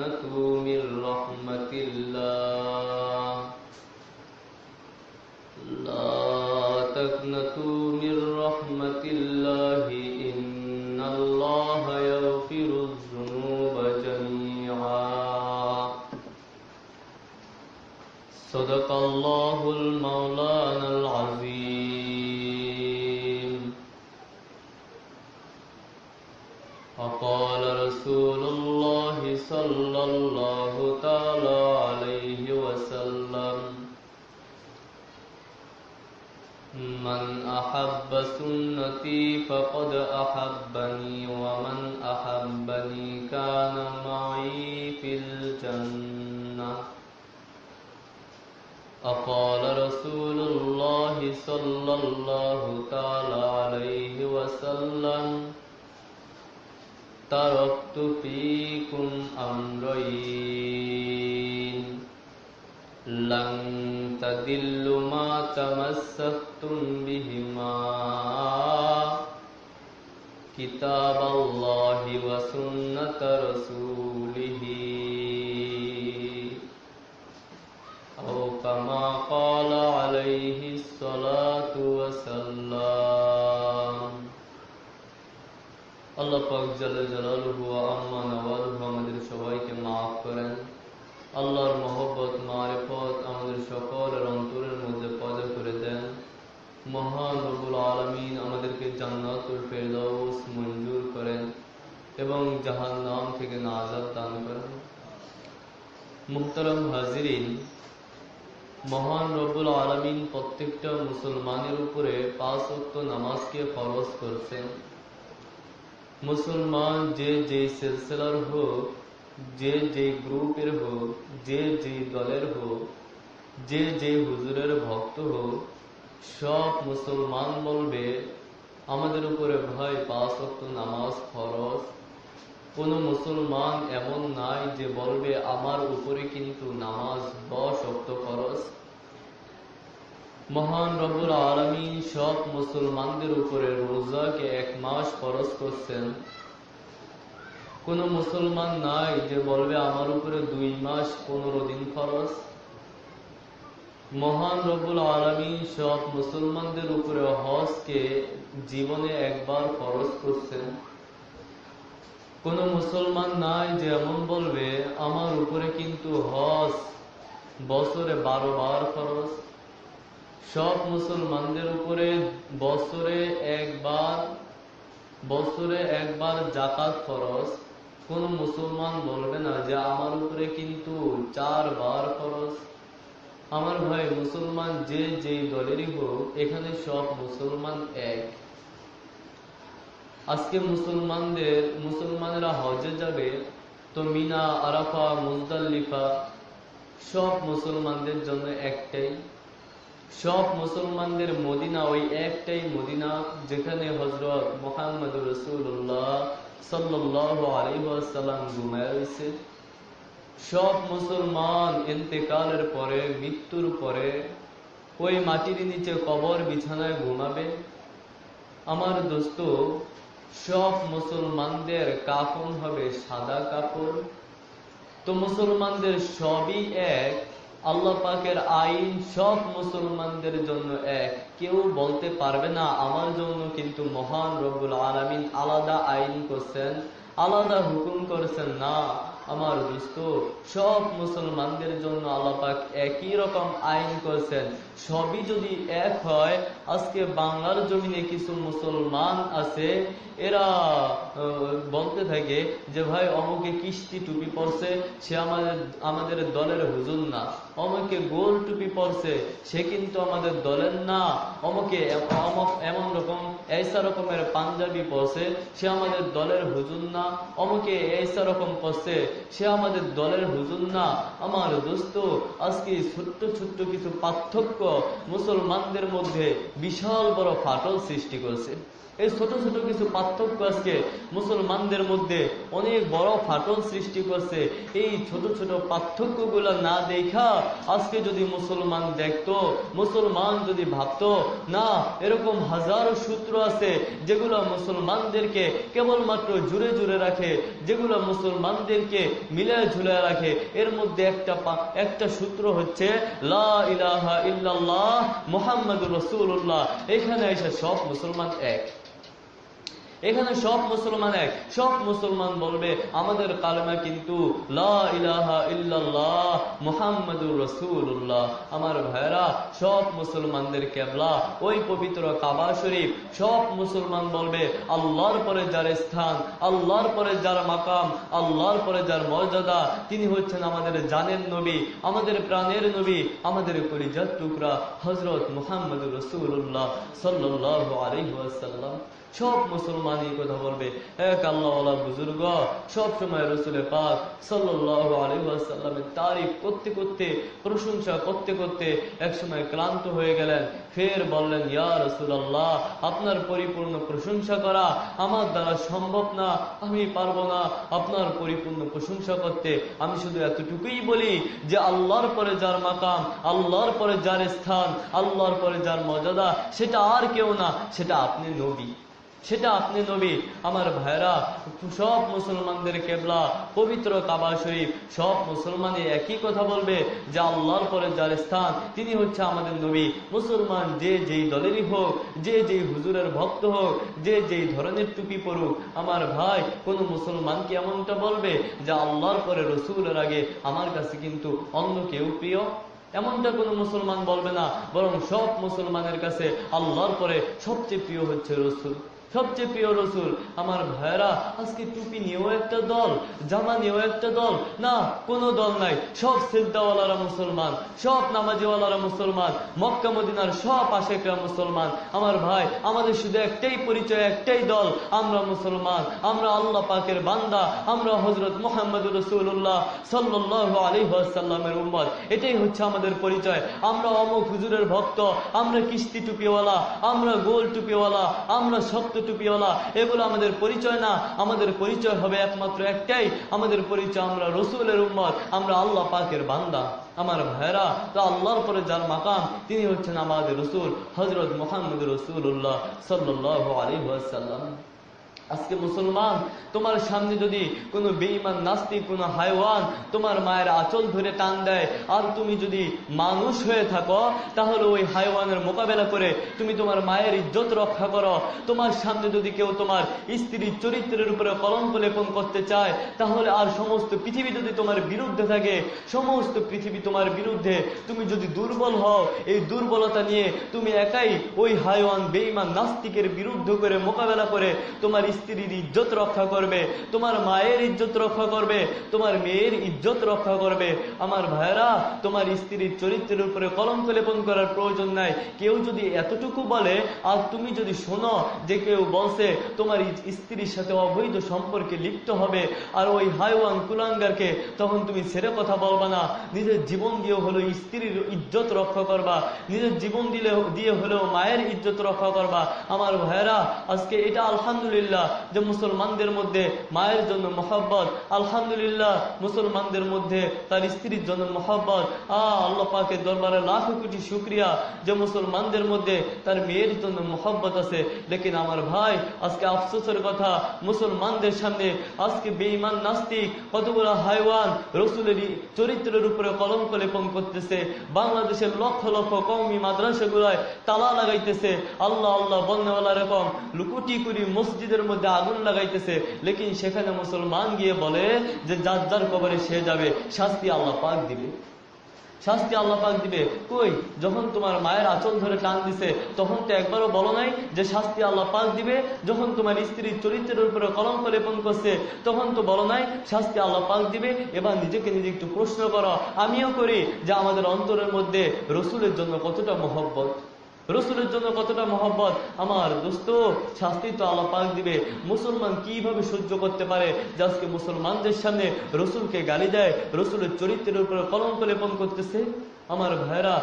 تقنطوا من رحمة الله. لا تقنطوا من رحمة الله. إن الله يغفر الذنوب جميعا. صدق الله المولانا العظيم. وقال رسول الله صلى الله تعالى عليه وسلم. من أحب سنتي فقد أحبني ومن أحبني كان معي في الجنة. أقال رسول الله صلى الله تعالى عليه وسلم تركت فيكم أمرين لن تدلوا ما تمسكتم بهما كتاب الله وسنة رسوله আল্লাহ পাক জাল্লা জালালুহু আম্মা নওয়ালুহু আমাদের সবাইকে মাফ করেন। আল্লাহর মহব্বত, মারিফত আমাদের সকলের অন্তরের মধ্যে পয়দা করে দেন। মহান রব্বুল আলামিন আমাদেরকে জান্নাতুল ফেরদাউস মঞ্জুর করেন এবং জাহান্নাম থেকে নাজাত দান করেন। মুহতারাম হাজিরিন, মহান রব্বুল আলামিন প্রত্যেকটা মুসলমানের উপরে পাঁচ ওয়াক্ত নামাজকে ফরজ করছেন। মুসলমান যে যে সিলসিলার হোক, যে যে গ্রুপের হোক, যে যে দলের হোক, যে যে হুজুরের ভক্ত হোক, সব মুসলমান বলবে, আমাদের উপরে ভয় পাঁচ ওয়াক্ত নামাজ ফরজ। কোন মুসলমান এমন নাই যে বলবে, আমার উপরে কিন্তু নামাজ দশ অক্ত ফরজ। মহান রবুল আলমিন সব মুসলমানদের উপরে রোজাকে এক মাস ফরজ করছেন। কোন মুসলমান নাই যে বলবে আমার উপরে দুই মাস পনেরো দিন ফরজ। মহান রবুল আলমিন সব মুসলমানদের উপরে হজকে জীবনে একবার ফরজ করছেন। কোন মুসলমান নাই যে এমন বলবে, আমার উপরে কিন্তু হজ বছরে বারো বার ফরজ। সব মুসলমানদের উপরে বছরে একবার বছরে একবার জাকাত ফরজ। কোন মুসলমান বলবে না যে আমার উপরে কিন্তু চারবার ফরজ। আমার ভাই, মুসলমান যে যে দলেরই হোক, এখানে সব মুসলমান এক। আজকে মুসলমানদের, মুসলমানেরা হজে যাবে, তো মিনা, আরাফা, মুজদাল্লিফা, সব মুসলমানদের জন্য একটাই। সব মুসলমানদের মদিনা ওই একটাই মদিনা যেখানে হজরত মোহাম্মদ রসুল্লাহ ঘুমায় রয়েছে। সব মুসলমান ইন্তেকালের পরে, মৃত্যুর পরে ওই মাটির নিচে কবর বিছানায় ঘুমাবে। আমার দোস্ত, সব মুসলমানদের কাফন হবে সাদা কাপড়। তো মুসলমানদের সবই এক আল্লাহ পাকের আইন সব মুসলমানদের জন্য এক। কেউ বলতে পারবে না, আমার জন্য কিন্তু মহান রব্বুল আলমিন আলাদা আইন করছেন, আলাদা হুকুম করছেন না। আমার দোস্ত, সব মুসলমানদের জন্য আল্লাপাক একই রকম আইন করছেন। সবই যদি এক হয় আজকে বাংলার জমিনে কিছু মুসলমান আছে, এরা বলতে থাকে যে, ভাই, অমুকে কিস্তি টুপি পড়ছে সে আমাদের আমাদের দলের হুজুর না। অমুকে গোল টুপি পরছে, সে কিন্তু আমাদের দলের না। অমুকে এমন রকম এইসা রকমের পাঞ্জাবি পরছে, সে আমাদের দলের হুজুর না। অমুকে এইসা রকম পরছে, সে আমাদের দলের হুজুর না। আমার দোস্ত, আজকে ছোট্ট ছোট্ট কিছু পার্থক্য মুসলমানদের মধ্যে বিশাল বড় ফাটল সৃষ্টি করছে। এই ছোট ছোট কিছু পার্থক্য আজকে মুসলমানদের মধ্যে অনেক বড় ফাটল সৃষ্টি করছে। এই ছোট ছোট পার্থক্যগুলো না দেখা আজকে যদি মুসলমান দেখতো, মুসলমান যদি ভাবতো, না, এরকম হাজারো সূত্র আছে যেগুলো মুসলমানদেরকে কেবলমাত্র জুড়ে জুড়ে রাখে, যেগুলো মুসলমানদেরকে মিলে ঝুলে রাখে। এর মধ্যে একটা একটা সূত্র হচ্ছে, লা ইলাহা ইল্লাল্লাহ রাসূলুল্লাহ। এখানে এসে সব মুসলমান এক। এখানে সব মুসলমান এক। সব মুসলমান বলবে, আমাদের কালেমা কিন্তু আমার ভাইরা সব মুসলমানদের কেবলা, ওই পবিত্র কাবা শরীফ, সব মুসলমান বলবে, আল্লাহর পরে যার স্থান, আল্লাহর পরে যার মাকাম, আল্লাহর পরে যার মর্যাদা, তিনি হচ্ছেন আমাদের জানের নবী, আমাদের প্রাণের নবী, আমাদের পরিজাত টুকরা হজরত মুহাম্মদুর রসুল্লাহ সাল্লাল্লাহু আলাইহি ওয়াসাল্লাম। সব মুসলমান এই কথা বলবে। এক আল্লাহ বুজুর্গ, সব সময় রসুলের পাক সাল্লাল্লাহু আলাইহি ওয়াসাল্লামের তারিফ করতে করতে, প্রশংসা করতে করতে এক সময় ক্লান্ত হয়ে গেলেন। ফের বললেন, ইয়া রাসূলুল্লাহ, আপনার পরিপূর্ণ প্রশংসা করা আমার দ্বারা সম্ভব না। আমি পারব না আপনার পরিপূর্ণ প্রশংসা করতে। আমি শুধু এতটুকুই বলি যে আল্লাহর পরে যার মাকাম, আল্লাহর পরে যার স্থান, আল্লাহর পরে যার মর্যাদা, সেটা আর কেউ না, সেটা আপনি নবী। সেটা আপনি নবী, আমার ভাইরা সব মুসলমানদের কেবলা, পবিত্র কাবা শরীফ, সব মুসলমানই একই কথা বলবে, যে আল্লাহর পরে যার স্থান, তিনি হচ্ছে আমাদের নবী। মুসলমান যে যেই দলেরই হোক, যে যেই হুজুরের ভক্ত হোক, যে যেই ধরনের টুপি পড়ুক আমার ভাই কোন মুসলমান কি এমনটা বলবে, যে আল্লাহর পরে রসুলের আগে আমার কাছে কিন্তু অন্য কেউ প্রিয়? এমনটা কোনো মুসলমান বলবে না, বরং সব মুসলমানের কাছে আল্লাহর পরে সবচেয়ে প্রিয় হচ্ছে রসুল। সবচেয়ে প্রিয় রসুল, আমার ভাইরা আজকে টুপি নিয়েও একটা দল, জামা নিয়েও একটা দল। না, কোনো দল নাই, সব সিদ্ধাওয়ালারা মুসলমান, সব নামাজিওয়ালারা মুসলমান, মক্কা, মদিনার সব আশেকরা মুসলমান। আমার ভাই, আমাদের শুধু একটাই পরিচয়, একটাই দল, আমরা মুসলমান, আমরা আল্লাহ পাকের বান্দা, আমরা হজরত মোহাম্মদ রসুল্লাহ সাল্লাহ আলিহাসাল্লামের উম্মত। এটাই হচ্ছে আমাদের পরিচয়। আমরা অমুক হুজুরের ভক্ত, আমরা কিস্তি টুপিওয়ালা, আমরা গোল টুপিওয়ালা, আমরা শক্ত টুপিওয়ালা এগুলো আমাদের পরিচয় না। আমাদের পরিচয় হবে একমাত্র একটাই। আমাদের পরিচয় আমরা রসুলের উম্মত, আমরা আল্লাহ পাকের বান্দা। আমার ভাইরা তো আল্লাহর পরে যার মাকাম, তিনি হচ্ছেন আমাদের রসুল হজরত মোহাম্মদ রসুল্লাহ সাল্লাহ আলী সাল্লাম আজকে মুসলমান, তোমার সামনে যদি কোনো বেঈমান নাস্তিক কোনো হাইওয়ান তোমার মায়ের আঁচল ধরে টান দেয়, আর তুমি যদি মানুষ হয়ে থাকো, তাহলে ওই হাইওয়ানের মোকাবেলা করে তুমি তোমার মায়ের ইজ্জত রক্ষা করো। তোমার সামনে যদি কেউ তোমার স্ত্রীর চরিত্রের উপরে কলঙ্ক লেপন করতে চায়, তাহলে আর সমস্ত পৃথিবী যদি তোমার বিরুদ্ধে থাকে, সমস্ত পৃথিবী তোমার বিরুদ্ধে, তুমি যদি দুর্বল হও, এই দুর্বলতা নিয়ে তুমি একাই ওই হাইওয়ান, বেঈমান, নাস্তিকের বিরুদ্ধে করে মোকাবেলা করে তোমার স্ত্রীর ইজ্জত রক্ষা করবে, তোমার মায়ের ইজ্জত রক্ষা করবে, তোমার মেয়ের ইজ্জত রক্ষা করবে। আমার ভাইরা তোমার স্ত্রীর চরিত্রের উপরে কলঙ্ক লেপন করার প্রয়োজন নাই। কেউ যদি এতটুকু বলে, আর তুমি যদি শোনো যে কেউ বলছে, তোমার স্ত্রীর সাথে অবৈধ সম্পর্কে লিপ্ত হবে, আর ওই হাইওয়ান কুলাঙ্গারকে তখন তুমি ছেড়ে কথা বলবা না। নিজের জীবন দিয়ে হলো স্ত্রীর ইজ্জত রক্ষা করবা। নিজের জীবন দিলে দিয়ে হলেও মায়ের ইজ্জত রক্ষা করবা। আমার ভাইরা আজকে এটা আলহামদুলিল্লাহ। যে মুসলমানদের মধ্যে মায়ের জন্য মহব্বত, আলহামদুলিল্লাহ মুসলমানদের মধ্যে তার স্ত্রীর জন্য মহব্বত। আহ, আল্লাহ পাকের দরবারে লাখ কোটি শুক্রিয়া যে মুসলমানদের মধ্যে তার মেয়ের জন্য মহব্বত আছে। লেকিন আমার ভাই, আজকে আফসোসের কথা, মুসলমানদের সামনে আজকে বেঈমান নাস্তিক কতগুলো হাইওয়ান রসুলের চরিত্রের উপরে কলঙ্ক লেপন করতেছে। বাংলাদেশের লক্ষ লক্ষ কৌমি মাদ্রাসাগুলায় তালা লাগাইতেছে। আল্লাহ আল্লাহ বন্যওয়ালা এরকম লুকুটি কুড়ি মসজিদের মধ্যে আগুন লাগাইতেছে। লেকিন সেখানে মুসলমান গিয়ে বলে যে, যার যার কবরে সে যাবে, শাস্তি আল্লাহ পাক দিবে। শাস্তি আল্লাহ পাক দিবে। কই? যখন তোমার মায়ের আঁচল ধরে টান দিছে, তখন তো একবারও বলো নাই যে, শাস্তি আল্লাহ পাক দিবে। যখন তোমার স্ত্রীর চরিত্রের উপরে কলঙ্ক লেপন করছে, তখন তো বলো নাই, শাস্তি আল্লাহ পাক দিবে। এবার নিজেকে নিজে একটু প্রশ্ন করো। আমিও করি যে, আমাদের অন্তরের মধ্যে রসুলের জন্য কতটা মহব্বত। রসুলের জন্য কতটা মহব্বত? আমার দোস্ত, শাস্তি তো আল্লাহ পাক দিবে। মুসলমান কীভাবে সহ্য করতে পারে? যে আজকে মুসলমানদের সামনে রসুলকে গালি দেয়, রসুলের চরিত্রের উপরে কলঙ্ক লেপন করতেছে। আমার ভাইরা